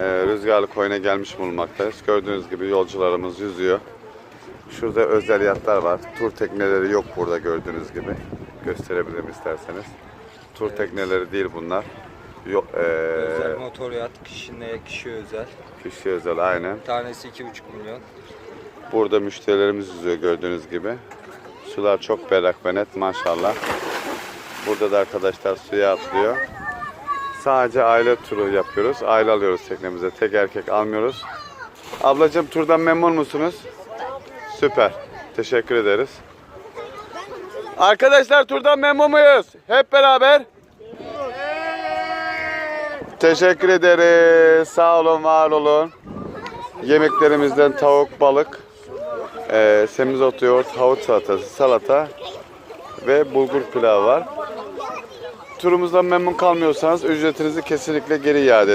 e, Rüzgarlı Koyun'a gelmiş bulunmaktayız. Gördüğünüz gibi yolcularımız yüzüyor. Şurada özel yatlar var. Tur tekneleri yok burada gördüğünüz gibi. Gösterebilirim isterseniz. Tur tekneleri değil bunlar. Yok, e, Özel motor yat kişine kişi özel. kişi özel aynen. Tanesi 2,5 milyon. Burada müşterilerimiz yüzüyor gördüğünüz gibi. Sular çok berrak ve net maşallah. Burada da arkadaşlar suya atlıyor. Sadece aile turu yapıyoruz. Aile alıyoruz teknemize. Tek erkek almıyoruz. Ablacığım turdan memnun musunuz? Süper. Teşekkür ederiz. Arkadaşlar turdan memnun muyuz? Hep beraber. Teşekkür ederiz. Sağ olun, var olun. Yemeklerimizden tavuk, balık, e, semizotu, yoğurt, havuç salatası, salata ve bulgur pilavı var. Turumuzdan memnun kalmıyorsanız ücretinizi kesinlikle geri iade